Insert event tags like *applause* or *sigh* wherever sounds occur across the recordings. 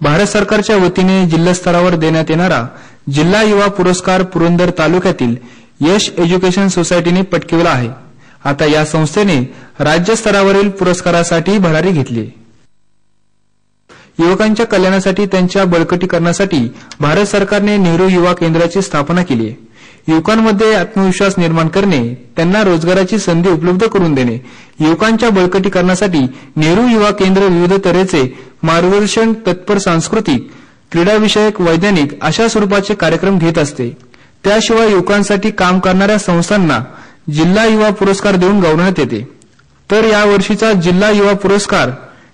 भारत सरकारच्या वतीने जिल्हास्तरावर देण्यात येणारा जिल्हा युवा पुरस्कार पुरंदर तालुक्यातील यश एज्युकेशन सोसायटीने पटकविला आहे. आता या संस्थेने राज्यस्तरावरील पुरस्कारासाठी भरारी घेतली. युवकांच्या कल्याणासाठी त्यांच्या बळकटीकरणासाठी भारत सरकारने नेहरू युवा केंद्राची स्थापना केली आहे. युवकांमध्ये आत्मविश्वास निर्माण करणे त्यांना रोजगाराची संधी उपलब्ध करून देणे युवकांच्या बळकटीकरणासाठी नेहरू युवा केंद्र विविध तऱ्हेचे मार्गदर्शन तत्पर सांस्कृतिक क्रीडाविषयक वैज्ञानिक अशा स्वरूपाचे कार्यक्रम घेत असते. त्याशिवाय युवकांसाठी काम करणाऱ्या संस्थांना जिल्हा युवा पुरस्कार देऊन गौरवण्यात येते. तर या वर्षीचा जिल्हा युवा पुरस्कार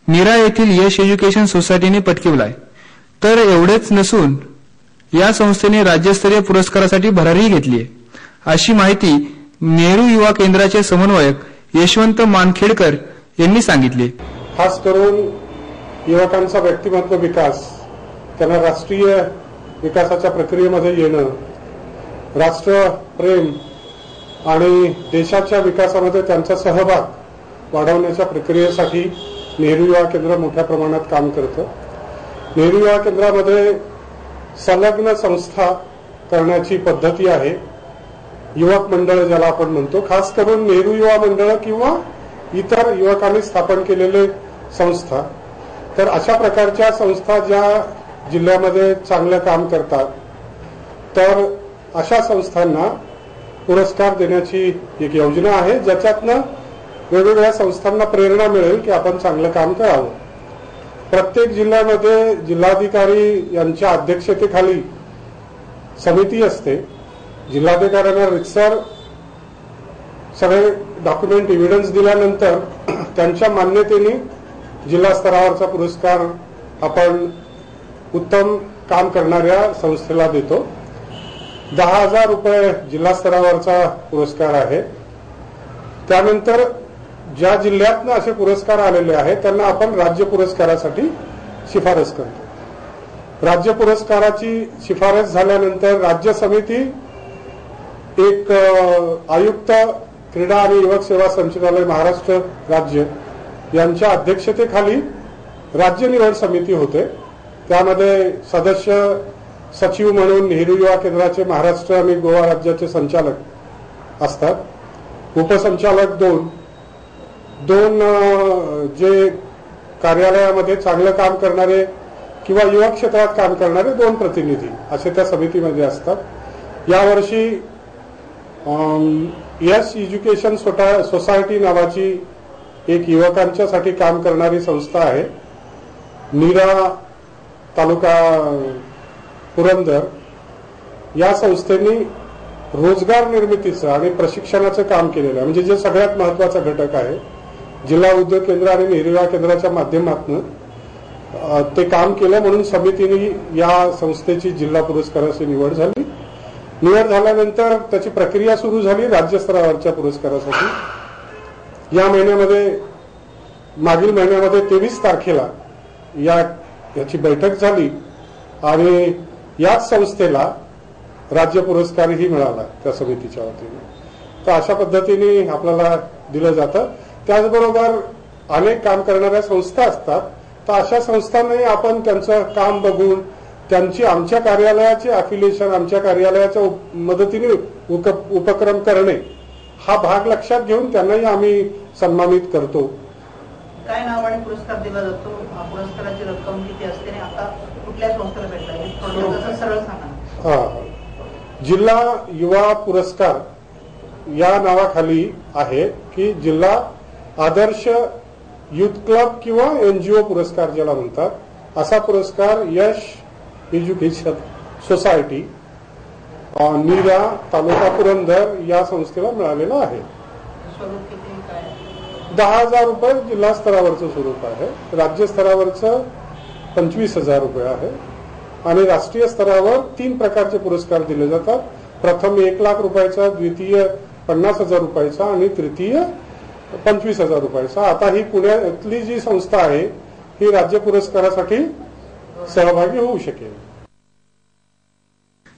नीरा येथील यश एज्युकेशन सोसायटीने पटकिवलाय. तर एवढेच नसून या संस्थेने राज्यस्तरीय पुरस्कारासाठी भरारी घेतली आहे. अशी माहिती नेहरू युवा केंद्राचे समन्वयक यशवंत मानखेडकर यांनी सांगितले. खास करून युवकांचा व्यक्तिमत्व विकास त्यांना राष्ट्रीय विकासाच्या प्रक्रियेमध्ये येणं राष्ट्रप्रेम आणि देशाच्या विकासामध्ये त्यांचा सहभाग वाढवण्याच्या प्रक्रियेसाठी नेहरू युवा केंद्र मोठ्या प्रमाणात काम करतं. नेहरू युवा केंद्रामध्ये संलग्न संस्था करण्याची पद्धती आहे. युवक मंडळ ज्याला आपण म्हणतो खास करून नेहरू युवा मंडळ किंवा इतर युवकांनी स्थापन केलेले संस्था. तर अशा प्रकारच्या संस्था ज्या जिल्ह्यामध्ये चांगलं काम करतात तर अशा संस्थांना पुरस्कार देण्याची एक योजना आहे ज्याच्यातनं वेगवेगळ्या संस्थांना प्रेरणा मिळेल की आपण चांगलं काम करावं. प्रत्येक जिल्ह्यामध्ये जिल्हाधिकारी यांच्या अध्यक्षतेखाली समिती असते. जिल्हाधिकाऱ्यांना रितसर सगळे डॉक्युमेंट इव्हिडन्स दिल्यानंतर *clears throat* त्यांच्या मान्यतेने जिल्हा स्तरावरचा पुरस्कार आपण उत्तम काम करणाऱ्या संस्थेला देतो. दहा हजार रुपये जिल्हा स्तरावरचा पुरस्कार आहे. त्यानंतर ज्या जिल्ह्यातनं असे पुरस्कार आलेले आहेत त्यांना आपण राज्य पुरस्कारासाठी शिफारस करतो. राज्य पुरस्काराची शिफारस झाल्यानंतर राज्य समिती एक आयुक्त क्रीडा आणि युवक सेवा संचालनालय महाराष्ट्र राज्य यांच्या अध्यक्षतेखाली राज्य निवड समिती होते. त्यामध्ये सदस्य सचिव म्हणून नेहरू युवा केंद्राचे महाराष्ट्र आणि गोवा राज्याचे संचालक असतात. उपसंचालक दोन दोन जे कार्यालयामध्ये चांगलं काम करणारे किंवा युवा क्षेत्रात काम करणारे दोन प्रतिनिधी असे त्या समितीमध्ये असतात. यावर्षी यस एज्युकेशन सोसायटी नावाची एक युवकांच्यासाठी काम करणारी संस्था आहे. नीरा तालुका पुरंदर. या संस्थेनी रोजगार निर्मितीचं आणि प्रशिक्षणाचं काम केलेलं आहे. म्हणजे जे सगळ्यात महत्त्वाचा घटक आहे जिल्हा उद्योग केंद्र आणि नेहरुवा केंद्राच्या माध्यमातून ते काम केलं म्हणून समितीने या संस्थेची जिल्हा पुरस्काराची निवड झाली. निवड झाल्यानंतर त्याची प्रक्रिया सुरू झाली राज्यस्तरावरच्या पुरस्कारासाठी. या महिन्यामध्ये मागील महिन्यामध्ये तेवीस तारखेला या याची बैठक झाली आणि याच संस्थेला राज्य पुरस्कारही मिळाला त्या समितीच्या वतीने. तर अशा पद्धतीने आपल्याला दिलं जातं. त्याचबरोबर अनेक काम करणाऱ्या संस्था असतात. तर अशा संस्थांनाही आपण त्यांचं काम बघून त्यांची आमच्या कार्यालयाचे अफिलिएशन आमच्या कार्यालयाच्या मदतीने उपक्रम करणे हा भाग लक्षात घेऊन त्यांनाही आम्ही सन्मानित करतो. काय नाव आणि पुरस्कार दिला जातो? पुरस्काराची रक्कम किती असते आणि आता कुठल्या संस्थेला भेटला? सरळ सांगा. हा. जिल्हा युवा पुरस्कार या नावाखाली आहे की जिल्हा आदर्श युथ क्लब किंवा एनजीओ पुरस्कार ज्याला म्हणतात असा पुरस्कार यश एज्युकेशन सोसायटी नीरा तालुका पुरंदर या संस्थेला मिळालेला आहे? दहा हजार रुपये जिल्हा स्तरावरचं स्वरूप आहे. राज्य स्तरावरचं पंचवीस हजार रुपये आहे. आणि राष्ट्रीय स्तरावर तीन प्रकारचे पुरस्कार दिले जातात. प्रथम एक लाख रुपयाचा द्वितीय पन्नास हजार रुपयाचा आणि तृतीय पंचवीस हजार रुपयाचा आता ही पुण्यातली जी संस्था आहे ही राज्य पुरस्कारासाठी सहभागी होऊ शकेल.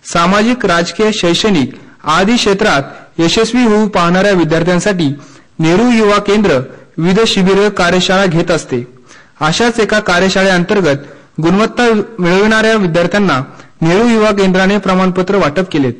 सामाजिक राजकीय शैक्षणिक आदी क्षेत्रात यशस्वी होऊ पाहणाऱ्या विद्यार्थ्यांसाठी नेहरू युवा केंद्र विविध शिबिर कार्यशाळा घेत असते. अशाच एका कार्यशाळेअंतर्गत गुणवत्ता मिळविणाऱ्या विद्यार्थ्यांना नेहरू युवा केंद्राने प्रमाणपत्र वाटप केलेत.